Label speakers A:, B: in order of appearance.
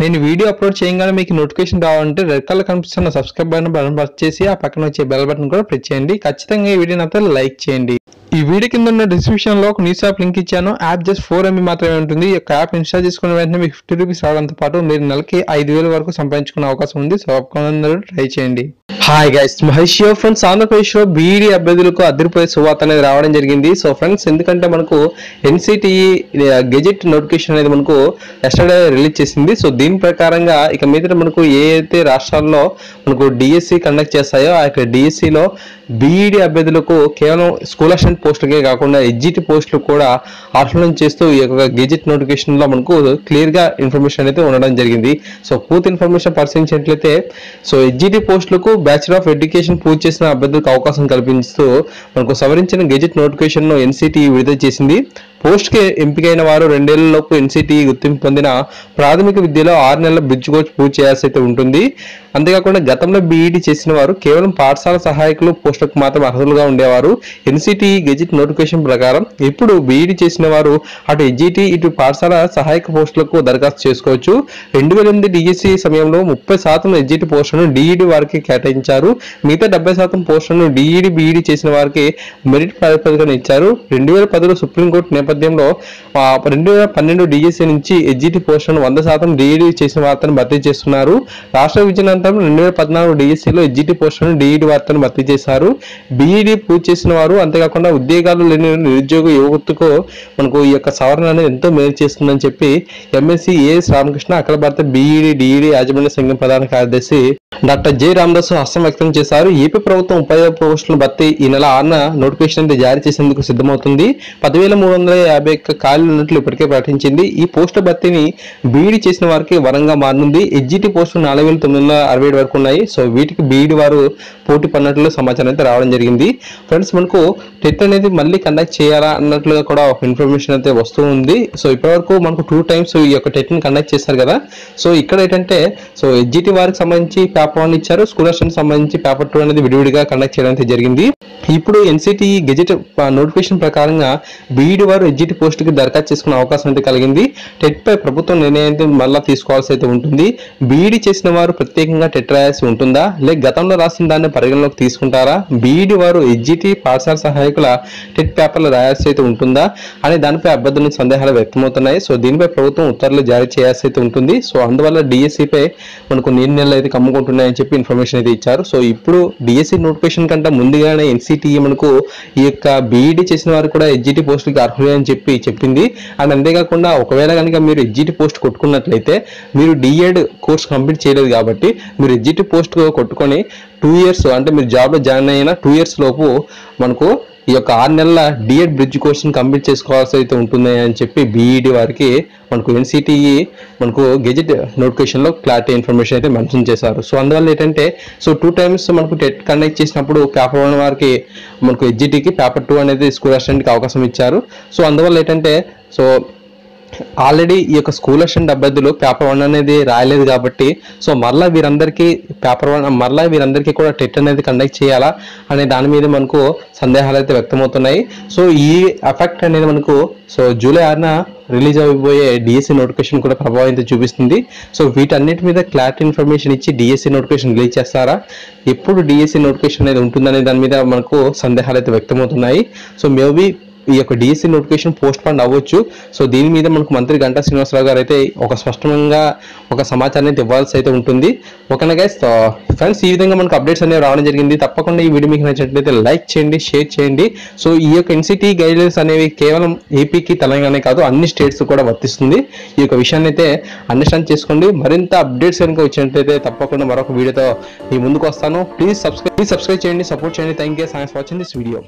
A: నేను video upload చేయగానే మీకు నోటిఫికేషన్ రావాలంటే రెడ్ కలర్ కనిపిస్తున్న సబ్స్క్రైబ్ బటన్ బటన్ ప్రెస్ చేసి ఆ పక్కన వచ్చే బెల్ బటన్ కూడా ప్రెస్ చేయండి. ఖచ్చితంగా ఈ వీడియో నాతో లైక్ చేయండి. ఈ వీడియో కింద ఉన్న డిస్క్రిప్షన్లో ఒక న్యూస్ యాప్ లింక్ ఇచ్చాను. యాప్ జస్ట్ ఫోర్ ఎంబీ మాత్రమే ఉంటుంది. ఈ యొక్క యాప్ ఇన్స్టాల్ చేసుకున్న వెంటనే మీకు ఫిఫ్టీ రూపీస్ రావడంతో పాటు మీరు నెలకి ఐదు వేల వరకు సంపాదించుకునే అవకాశం ఉంది. సో అందరూ ట్రై చేయండి. Hi guys Mahesh friends Andhra Pradesh B Ed అభ్యర్థులకు అదిరిపోయే సువార్త అనేది రావడం జరిగింది. సో ఫ్రెండ్స్ ఎందుకంటే మనకు ఎన్సిటిఈ గెజెట్ నోటిఫికేషన్ అనేది మనకు ఎస్టర్డే రిలీజ్ చేసింది. సో దీని ప్రకారంగా ఇక మీద మనకు ఏ అయితే రాష్ట్రాల్లో మనకు డిఎస్సి కండక్ట్ చేస్తాయో ఆ యొక్క డిఎస్సిలో బీఈడీ అభ్యర్థులకు కేవలం స్కూల్ అసిస్టెంట్ పోస్టులకే కాకుండా ఎగ్జిట్ పోస్టులు కూడా ఆహ్వానం చేస్తూ ఈ యొక్క గెజెట్ నోటిఫికేషన్లో మనకు క్లియర్గా ఇన్ఫర్మేషన్ అయితే ఉండడం జరిగింది. సో పూర్తి ఇన్ఫర్మేషన్ పరిశీలించినట్లయితే సో ఎగ్జిటి పోస్టులకు బ్యాచులర్ ఆఫ్ ఎడ్యుకేషన్ పూర్తి చేసిన అభ్యర్థులకు అవకాశం కల్పిస్తూ మనకు సవరించిన గెజెట్ నోటిఫికేషన్ను ఎన్సిటి విడుదల చేసింది. పోస్ట్కి ఎంపికైన వారు రెండేళ్ళలోపు ఎన్సిటి గుర్తింపు పొందిన ప్రాథమిక విద్యలో ఆరు నెలల బ్రిడ్జ్ కోచ్ పూర్తి చేయాల్సి అయితే ఉంటుంది. అంతేకాకుండా గతంలో బీఈడి చేసిన వారు కేవలం పాఠశాల సహాయకులు పోస్టులకు మాత్రం అర్హులుగా ఉండేవారు. ఎన్సిటి గెజిట్ నోటిఫికేషన్ ప్రకారం ఇప్పుడు బీఈడి చేసిన వారు అటు ఎగ్జిటి ఇటు పాఠశాల సహాయక పోస్టులకు దరఖాస్తు చేసుకోవచ్చు. రెండు వేల ఎనిమిది డిఎస్సి సమయంలో ముప్పై శాతం ఎజ్జిటి పోస్టులను డిఈడి వారికి కేటాయించారు. మిగతా డెబ్బై శాతం పోస్టులను డిఈడి బీఈడి చేసిన వారికి మెరిట్ ప్రాతిపదికన ఇచ్చారు. రెండు వేల పదిలో సుప్రీంకోర్టు నేపథ్యంలో రెండు వేల పన్నెండు డిఎస్సి నుంచి ఎగ్జిటి పోస్టులను వంద శాతం డిఈడి చేసిన వార్తను భర్తీ చేస్తున్నారు. రాష్ట్ర విజయనంతరం రెండు వేల పద్నాలుగు డిఎస్సిలో ఎగ్జిటి పోస్టులను డిఈడి వార్తను భర్తీ చేశారు. బీఈడి పూర్తి చేసిన వారు అంతేకాకుండా ఉద్యోగాలు లేని నిరుద్యోగ యువతకు మనకు ఈ యొక్క సవరణ అనేది ఎంతో మేలు చేస్తుందని చెప్పి ఎంఎస్సీ ఏఎస్ రామకృష్ణ అఖిల భారత బీఈడి డిఈడి యాజమాన్య సంఘం ప్రధాన కార్యదర్శి డాక్టర్ జె. రామదాస్ హస్తం వ్యక్తం చేశారు. ఏపీ ప్రభుత్వం ఉపాధి పోస్టుల భర్తీ ఈ నెల ఆరున నోటిఫికేషన్ అయితే జారీ చేసేందుకు సిద్ధమవుతుంది. పదివేల మూడు వందల యాభై ఒక్క ఖాళీలు ఉన్నట్లు ఇప్పటికే ప్రకటించింది. ఈ పోస్టుల భర్తీని బీఈడి చేసిన వారికి వరంగా మారనుంది. ఎగ్జిటి పోస్టులు నాలుగు వేల తొమ్మిది వందల అరవై ఏడు వరకు ఉన్నాయి. సో వీటికి బీఈడి వారు పోటీ పడినట్లు సమాచారం అయితే రావడం జరిగింది. ఫ్రెండ్స్ మనకు టెట్ అనేది మళ్ళీ కండక్ట్ చేయాలా అన్నట్లుగా కూడా ఒక ఇన్ఫర్మేషన్ అయితే వస్తూ ఉంది. సో ఇప్పటివరకు మనకు టూ టైమ్స్ ఈ యొక్క టెట్ని కండక్ట్ చేస్తారు కదా. సో ఇక్కడ ఏంటంటే సో ఎగ్జిటి వారికి సంబంధించి పేపర్ వన్ ఇచ్చారు. స్కూల్ అసిస్టెంట్ సంబంధించి పేపర్ టూ అనేది విడివిడిగా కండక్ట్ చేయడం అయితే జరిగింది. ఇప్పుడు ఎన్సిటి గెజెట్ నోటిఫికేషన్ ప్రకారంగా బీఈడి వారు ఎగ్జిట్ పోస్ట్కి దరఖాస్తు చేసుకునే అవకాశం అయితే కలిగింది. టెట్ పై ప్రభుత్వం నిర్ణయం అయితే తీసుకోవాల్సి అయితే ఉంటుంది. బీఈడి చేసిన వారు ప్రత్యేకంగా టెట్ రాయాల్సి ఉంటుందా? లేక గతంలో రాసిన దాన్ని పరిగణలోకి తీసుకుంటారా? బీఈడి వారు ఎగ్జిటి పాఠశాల సహాయకుల టెట్ పేపర్లు రాయాల్సి అయితే ఉంటుందా? అనే దానిపై అభ్యర్థుల నుంచి సందేహాలు వ్యక్తమవుతున్నాయి. సో దీనిపై ప్రభుత్వం ఉత్తర్వులు జారీ చేయాల్సి అయితే ఉంటుంది. సో అందువల్ల డిఎస్సి పై మనకు నెలలు అయితే కమ్ముకుంటున్నాయని చెప్పి ఇన్ఫర్మేషన్ అయితే ఇచ్చారు. సో ఇప్పుడు డిఎస్సి నోటిఫికేషన్ కంటే ముందుగానే ఎన్సిటిఈ మనకు ఈ యొక్క బీఈడి చేసిన వారు కూడా ఎగ్జిటి పోస్టులకి అర్హులే అని చెప్పి చెప్పింది. అండ్ అంతేకాకుండా ఒకవేళ కనుక మీరు ఎగ్జిటి పోస్ట్ కొట్టుకున్నట్లయితే మీరు డిఎడ్ కోర్స్ కంప్లీట్ చేయలేదు కాబట్టి మీరు ఎగ్జిటి పోస్ట్ కొట్టుకొని టూ ఇయర్స్ అంటే మీరు జాబ్లో జాయిన్ అయిన టూ ఇయర్స్ లోపు మనకు ఈ యొక్క ఆరు నెలల డిఎడ్ బ్రిడ్జ్ కోర్స్ని కంప్లీట్ చేసుకోవాల్సి అయితే ఉంటుంది అని చెప్పి బీఈడి వారికి మనకు ఎన్సిటిఈ మనకు గెజెట్ నోటిఫికేషన్లో క్లారిటీ ఇన్ఫర్మేషన్ అయితే మెన్షన్ చేశారు. సో అందువల్ల ఏంటంటే సో టూ టైమ్స్ మనకు టెట్ కండక్ట్ చేసినప్పుడు పేపర్ వన్ వారికి మనకు ఎడ్జిటీకి పేపర్ టూ అనేది స్కూల్ అసిస్టెంట్కి అవకాశం ఇచ్చారు. సో అందువల్ల ఏంటంటే సో ఆల్రెడీ ఈ యొక్క స్కూల్ అసిస్టెంట్ అభ్యర్థులు పేపర్ వన్ అనేది రాయలేదు కాబట్టి సో మరలా వీరందరికీ పేపర్ వన్ మరలా వీరందరికీ కూడా టెట్ అనేది కండక్ట్ చేయాలా అనే దాని మీద మనకు సందేహాలు అయితే వ్యక్తమవుతున్నాయి. సో ఈ ఎఫెక్ట్ అనేది మనకు సో జూలై ఆరున రిలీజ్ అయిపోయే డిఎస్సి నోటిఫికేషన్ కూడా ప్రభావం చూపిస్తుంది. సో వీటన్నిటి మీద క్లారిటీ ఇన్ఫర్మేషన్ ఇచ్చి డిఎస్సి నోటిఫికేషన్ రిలీజ్ చేస్తారా? ఎప్పుడు డిఎస్సి నోటిఫికేషన్ అనేది ఉంటుందనే దాని మీద మనకు సందేహాలు అయితే వ్యక్తమవుతున్నాయి. సో మేబీ ఈ యొక్క డిఎస్సి నోటిఫికేషన్ పోస్ట్ పండ్ అవ్వచ్చు. సో దీని మీద మనకు మంత్రి గంటా శ్రీనివాసరావు గారు అయితే ఒక స్పష్టంగా ఒక సమాచారం అయితే ఇవ్వాల్సి అయితే ఉంటుంది. ఓకేనా గైస్ ఫ్రెండ్స్ ఈ విధంగా మనకు అప్డేట్స్ అనేవి రావడం జరిగింది. తప్పకుండా ఈ వీడియో మీకు నచ్చినట్లయితే లైక్ చేయండి షేర్ చేయండి. సో ఈ యొక్క ఎన్సిటీ గైడ్లైన్స్ అనేవి కేవలం ఏపీకి తెలంగాణ కాదు అన్ని స్టేట్స్ కూడా వర్తిస్తుంది. ఈ యొక్క విషయాన్ని అయితే అండర్స్టాండ్ చేసుకోండి. మరింత అప్డేట్స్ కనుక వచ్చినట్లయితే తప్పకుండా మరొక వీడియోతో మీ ముందుకు వస్తాను. ప్లీజ్ సబ్స్క్రైబ్ ప్లీజ్ సబ్స్క్రైబ్ చేయండి సపోర్ట్ చేయండి. Thank you thanks watching this video